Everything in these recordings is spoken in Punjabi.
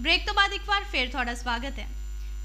ਬ੍ਰੇਕ ਤੋਂ ਬਾਅਦ ਇੱਕ ਵਾਰ ਫੇਰ ਤੁਹਾਡਾ ਸਵਾਗਤ ਹੈ।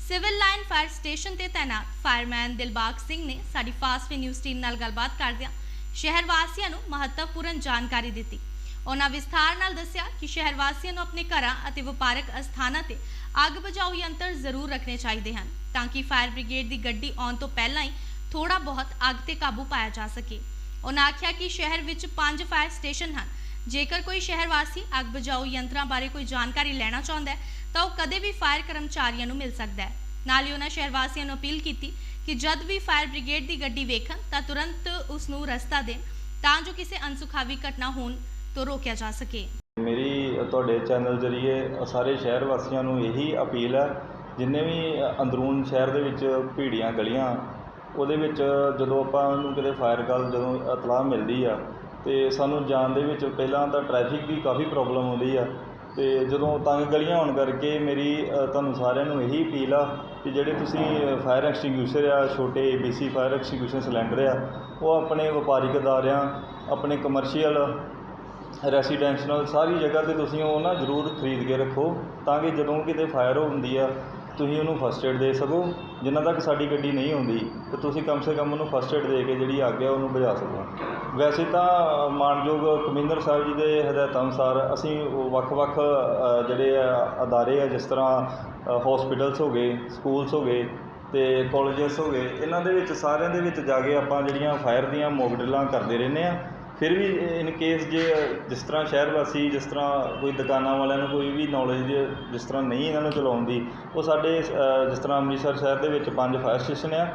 ਸਿਵਲ ਲਾਈਨ ਫਾਇਰ ਸਟੇਸ਼ਨ ਤੇ ਤਾਇਨਾਤ ਫਾਇਰਮੈਨ ਦਿਲਬਾਗ ਸਿੰਘ ਨੇ ਸਾਡੀ ਫਾਸਟ ਵੀ ਨਿਊਜ਼ ਟੀਮ ਨਾਲ ਗੱਲਬਾਤ ਕਰਦਿਆਂ ਸ਼ਹਿਰ ਵਾਸੀਆਂ ਨੂੰ ਮਹੱਤਵਪੂਰਨ ਜਾਣਕਾਰੀ ਦਿੱਤੀ। ਉਹਨਾਂ ਵਿਸਥਾਰ ਨਾਲ ਦੱਸਿਆ ਕਿ ਸ਼ਹਿਰ ਵਾਸੀਆਂ ਨੂੰ ਆਪਣੇ ਘਰਾਂ ਅਤੇ ਵਪਾਰਕ ਅਸਥਾਨਾਂ ਤੇ ਅੱਗ ਬੁਝਾਊ ਯੰਤਰ ਜ਼ਰੂਰ ਰੱਖਣੇ ਚਾਹੀਦੇ ਹਨ ਤਾਂ ਕਿ ਫਾਇਰ ਬ੍ਰਿਗੇਡ ਦੀ ਗੱਡੀ ਆਉਣ ਤੋਂ ਪਹਿਲਾਂ ਹੀ ਥੋੜਾ ਬਹੁਤ ਅੱਗ ਤੇ ਕਾਬੂ ਪਾਇਆ ਜਾ ਸਕੇ। ਉਹਨਾਂ ਆਖਿਆ ਕਿ ਸ਼ਹਿਰ ਵਿੱਚ ਪੰਜ ਫਾਇਰ ਸਟੇਸ਼ਨ ਹਨ ਜੇਕਰ ਕੋਈ ਸ਼ਹਿਰ ਵਾਸੀ ਅੱਗ ਬੁਝਾਊ ਯੰਤਰਾਂ ਬਾਰੇ ਕੋਈ ਜਾਣਕਾਰੀ ਲੈਣਾ ਚਾਹੁੰਦਾ ਹੈ, ਤਾਂ ਉਹ ਕਦੇ ਵੀ ਫਾਇਰ ਕਰਮਚਾਰੀਆਂ ਨੂੰ ਮਿਲ ਸਕਦਾ ਹੈ। ਨਾਲ ਹੀ ਉਹਨਾਂ ਸ਼ਹਿਰ ਵਾਸੀਆਂ ਨੂੰ ਅਪੀਲ ਕੀਤੀ ਕਿ ਜਦ ਵੀ ਫਾਇਰ ਬ੍ਰਿਗੇਡ ਦੀ ਗੱਡੀ ਵੇਖਣ, ਤਾਂ ਤੁਰੰਤ ਉਸ ਨੂੰ ਰਸਤਾ ਦੇਣ, ਤਾਂ ਜੋ ਕਿਸੇ ਅਨਸੁਖਾਵੀ ਘਟਨਾ ਹੋਣ ਤੋਂ ਰੋਕਿਆ ਜਾ ਸਕੇ। ਮੇਰੀ ਤੁਹਾਡੇ ਚੈਨਲ ਜ਼ਰੀਏ ਸਾਰੇ ਸ਼ਹਿਰ ਵਾਸੀਆਂ ਨੂੰ ਇਹੀ ਅਪੀਲ ਹੈ, ਜਿੰਨੇ ਵੀ ਅੰਦਰੂਨ ਸ਼ਹਿਰ ਦੇ ਵਿੱਚ ਭੀੜੀਆਂ, ਗਲੀਆਂ, ਉਹਦੇ ਵਿੱਚ ਜਦੋਂ ਆਪਾਂ ਨੂੰ ਕਿਤੇ ਫਾਇਰ ਕਾਲ ਜਦੋਂ ਇਤਲਾਹ ਮਿਲਦੀ ਆ ਅਤੇ ਸਾਨੂੰ ਜਾਣ ਦੇ ਵਿੱਚ ਪਹਿਲਾਂ ਤਾਂ ਟ੍ਰੈਫਿਕ ਦੀ ਕਾਫੀ ਪ੍ਰੋਬਲਮ ਆਉਂਦੀ ਆ। ਅਤੇ ਜਦੋਂ ਤੰਗ ਗਲੀਆਂ ਹੋਣ ਕਰਕੇ ਮੇਰੀ ਤੁਹਾਨੂੰ ਸਾਰਿਆਂ ਨੂੰ ਇਹੀ ਅਪੀਲ ਆ ਕਿ ਜਿਹੜੇ ਤੁਸੀਂ ਫਾਇਰ ਐਕਸਟਿੰਗੁਇਸ਼ਰ ਆ, ਛੋਟੇ ਏਬੀਸੀ ਫਾਇਰ ਐਕਸਟਿੰਗੁਇਸ਼ਰ ਸਿਲੰਡਰ ਆ, ਉਹ ਆਪਣੇ ਵਪਾਰਿਕ ਅਦਾਰਿਆਂ, ਆਪਣੇ ਕਮਰਸ਼ੀਅਲ ਰੈਸੀਡੈਂਸ਼ੀਅਲ ਸਾਰੀ ਜਗ੍ਹਾ ਤੇ ਤੁਸੀਂ ਉਹ ਨਾ ਜ਼ਰੂਰ ਖਰੀਦ ਕੇ ਰੱਖੋ ਤਾਂ ਕਿ ਜਦੋਂ ਕਿਤੇ ਫਾਇਰ ਹੁੰਦੀ ਆ ਤੁਸੀਂ ਉਹਨੂੰ ਫਸਟ ਏਡ ਦੇ ਸਕੋ। ਜਿੰਨਾ ਤੱਕ ਸਾਡੀ ਗੱਡੀ ਨਹੀਂ ਆਉਂਦੀ, ਤੇ ਤੁਸੀਂ ਕਮ ਸੇ ਕਮ ਉਹਨੂੰ ਫਸਟ ਏਡ ਦੇ ਕੇ ਜਿਹੜੀ ਅੱਗ ਹੈ ਉਹਨੂੰ ਬੁਝਾ ਸਕੋ। ਵੈਸੇ ਤਾਂ ਮਾਨਯੋਗ ਕਮਿੰਦਰ ਸਾਹਿਬ ਜੀ ਦੇ ਹਦਾਇਤਾਂ ਅਨੁਸਾਰ ਅਸੀਂ ਵੱਖ-ਵੱਖ ਜਿਹੜੇ ਆ, ਅਦਾਰੇ ਆ, ਜਿਸ ਤਰ੍ਹਾਂ ਹਸਪੀਟਲਸ ਹੋ ਗਏ ਸਕੂਲਸ ਹੋ ਗਏ ਤੇ ਕਾਲਜਸ ਹੋ ਗਏ, ਇਹਨਾਂ ਦੇ ਵਿੱਚ ਸਾਰਿਆਂ ਦੇ ਵਿੱਚ ਜਾ ਕੇ ਆਪਾਂ ਜਿਹੜੀਆਂ ਫਾਇਰ ਦੀਆਂ ਮੌਕ ਡਰਿੱਲਾਂ ਕਰਦੇ ਰਹਿੰਦੇ ਆ। ਫਿਰ ਵੀ ਇਨ ਕੇਸ ਜੇ ਜਿਸ ਤਰ੍ਹਾਂ ਸ਼ਹਿਰ ਵਾਸੀ, ਜਿਸ ਤਰ੍ਹਾਂ ਕੋਈ ਦੁਕਾਨਾਂ ਵਾਲਿਆਂ ਨੂੰ ਕੋਈ ਵੀ ਨੌਲੇਜ ਜਿਸ ਤਰ੍ਹਾਂ ਨਹੀਂ ਇਹਨਾਂ ਨੂੰ ਚਲਾਉਣ ਦੀ, ਉਹ ਸਾਡੇ ਜਿਸ ਤਰ੍ਹਾਂ ਅੰਮ੍ਰਿਤਸਰ ਸ਼ਹਿਰ ਦੇ ਵਿੱਚ ਪੰਜ ਫਾਇਰ ਸਟੇਸ਼ਨ ਆ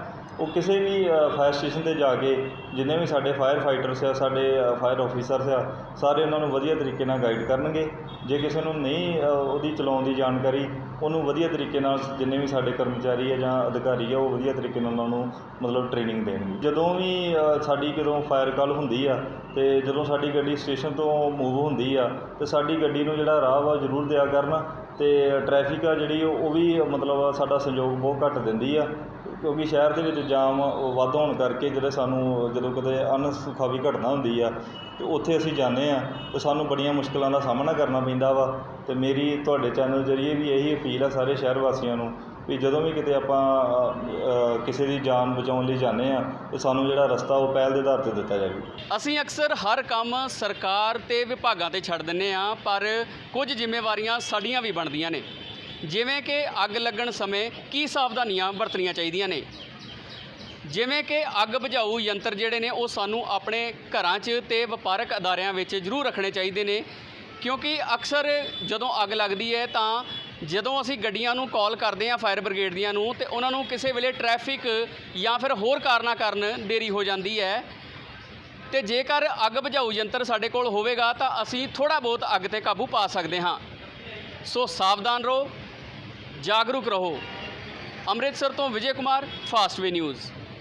ਉਹ ਕਿਸੇ ਵੀ ਫਾਇਰ ਸਟੇਸ਼ਨ ਤੇ ਜਾ ਕੇ ਜਿੰਨੇ ਵੀ ਸਾਡੇ ਫਾਇਰ ਫਾਈਟਰਸ ਆ, ਸਾਡੇ ਫਾਇਰ ਆਫੀਸਰਸ ਆ, ਸਾਰੇ ਉਹਨਾਂ ਨੂੰ ਵਧੀਆ ਤਰੀਕੇ ਨਾਲ ਗਾਈਡ ਕਰਨਗੇ। ਜੇ ਕਿਸੇ ਨੂੰ ਨਹੀਂ ਉਹਦੀ ਚਲਾਉਣ ਦੀ ਜਾਣਕਾਰੀ, ਉਹਨੂੰ ਵਧੀਆ ਤਰੀਕੇ ਨਾਲ ਜਿੰਨੇ ਵੀ ਸਾਡੇ ਕਰਮਚਾਰੀ ਆ ਜਾਂ ਅਧਿਕਾਰੀ ਆ, ਉਹ ਵਧੀਆ ਤਰੀਕੇ ਨਾਲ ਉਹਨਾਂ ਨੂੰ ਮਤਲਬ ਟ੍ਰੇਨਿੰਗ ਦੇਣਗੇ। ਜਦੋਂ ਵੀ ਸਾਡੀ ਕਦੋਂ ਫਾਇਰ ਕਾਲ ਹੁੰਦੀ ਆ ਤੇ ਜਦੋਂ ਸਾਡੀ ਗੱਡੀ ਸਟੇਸ਼ਨ ਤੋਂ ਮੂਵ ਹੁੰਦੀ ਆ ਤੇ ਸਾਡੀ ਗੱਡੀ ਨੂੰ ਜਿਹੜਾ ਰਾਹ ਵਾ ਜ਼ਰੂਰ ਦਿਆ ਕਰਨਾ ਤੇ ਟ੍ਰੈਫਿਕ ਆ ਜਿਹੜੀ, ਉਹ ਵੀ ਮਤਲਬ ਸਾਡਾ ਸਹਿਯੋਗ ਬਹੁਤ ਘੱਟ ਦਿੰਦੀ ਆ। ਕਿਉਂਕਿ ਸ਼ਹਿਰ ਦੇ ਵਿੱਚ ਜਾਮ ਵੱਧ ਹੋਣ ਕਰਕੇ ਜਿਹੜੇ ਸਾਨੂੰ, ਜਦੋਂ ਕਿਤੇ ਅਨਸੁਖਾਵੀ ਘਟਨਾ ਹੁੰਦੀ ਆ ਅਤੇ ਉੱਥੇ ਅਸੀਂ ਜਾਂਦੇ ਹਾਂ ਤੇ ਸਾਨੂੰ ਬੜੀਆਂ ਮੁਸ਼ਕਿਲਾਂ ਦਾ ਸਾਹਮਣਾ ਕਰਨਾ ਪੈਂਦਾ ਵਾ। ਅਤੇ ਮੇਰੀ, ਤੁਹਾਡੇ ਚੈਨਲ ਜ਼ਰੀਏ ਵੀ ਇਹੀ ਅਪੀਲ ਆ ਸਾਰੇ ਸ਼ਹਿਰ ਵਾਸੀਆਂ ਨੂੰ, ਵੀ ਜਦੋਂ ਵੀ ਕਿਤੇ ਆਪਾਂ ਕਿਸੇ ਦੀ ਜਾਨ ਬਚਾਉਣ ਲਈ ਜਾਂਦੇ ਆ, ਤੇ ਸਾਨੂੰ ਜਿਹੜਾ ਰਸਤਾ ਉਹ ਪਹਿਲ ਦੇ ਆਧਾਰ ਤੇ ਦਿੱਤਾ ਜਾਵੇ। ਅਸੀਂ ਅਕਸਰ ਹਰ ਕੰਮ ਸਰਕਾਰ ਤੇ ਵਿਭਾਗਾਂ ਤੇ ਛੱਡ ਦਿੰਨੇ ਆ, ਪਰ ਕੁਝ ਜ਼ਿੰਮੇਵਾਰੀਆਂ ਸਾਡੀਆਂ ਵੀ ਬਣਦੀਆਂ ਨੇ। ਜਿਵੇਂ ਕਿ ਅੱਗ ਲੱਗਣ ਸਮੇਂ ਕੀ ਸਾਵਧਾਨੀਆਂ ਵਰਤਣੀਆਂ ਚਾਹੀਦੀਆਂ ਨੇ? ਜਿਵੇਂ ਕਿ ਅੱਗ ਬੁਝਾਊ ਯੰਤਰ ਜਿਹੜੇ ਨੇ, ਉਹ ਸਾਨੂੰ ਆਪਣੇ ਘਰਾਂ 'ਚ ਤੇ ਵਪਾਰਕ ਅਦਾਰਿਆਂ ਵਿੱਚ ਜ਼ਰੂਰ ਰੱਖਣੇ ਚਾਹੀਦੇ ਨੇ। ਕਿਉਂਕਿ ਅਕਸਰ ਜਦੋਂ ਅੱਗ ਲੱਗਦੀ ਹੈ ਤਾਂ ਜਦੋਂ ਅਸੀਂ ਗੱਡੀਆਂ ਨੂੰ ਕਾਲ ਕਰਦੇ ਹਾਂ, ਫਾਇਰ ਬ੍ਰਿਗੇਡ ਦੀਆਂ ਨੂੰ, ਤੇ ਉਹਨਾਂ ਨੂੰ ਕਿਸੇ ਵੇਲੇ ਟ੍ਰੈਫਿਕ ਜਾਂ ਫਿਰ ਹੋਰ ਕਾਰਨਾਂ ਕਾਰਨ ਦੇਰੀ ਹੋ ਜਾਂਦੀ ਹੈ। ਤੇ ਜੇਕਰ ਅੱਗ ਬੁਝਾਊ ਯੰਤਰ ਸਾਡੇ ਕੋਲ ਹੋਵੇਗਾ ਤਾਂ ਅਸੀਂ ਥੋੜਾ ਬਹੁਤ ਅੱਗ ਤੇ ਕਾਬੂ ਪਾ ਸਕਦੇ ਹਾਂ। ਸੋ ਸਾਵਧਾਨ ਰਹੋ ਜਾਗਰੂਕ ਰਹੋ। ਅੰਮ੍ਰਿਤਸਰ ਤੋਂ ਵਿਜੇ ਕੁਮਾਰ ਫਾਸਟਵੇ ਨਿਊਜ਼।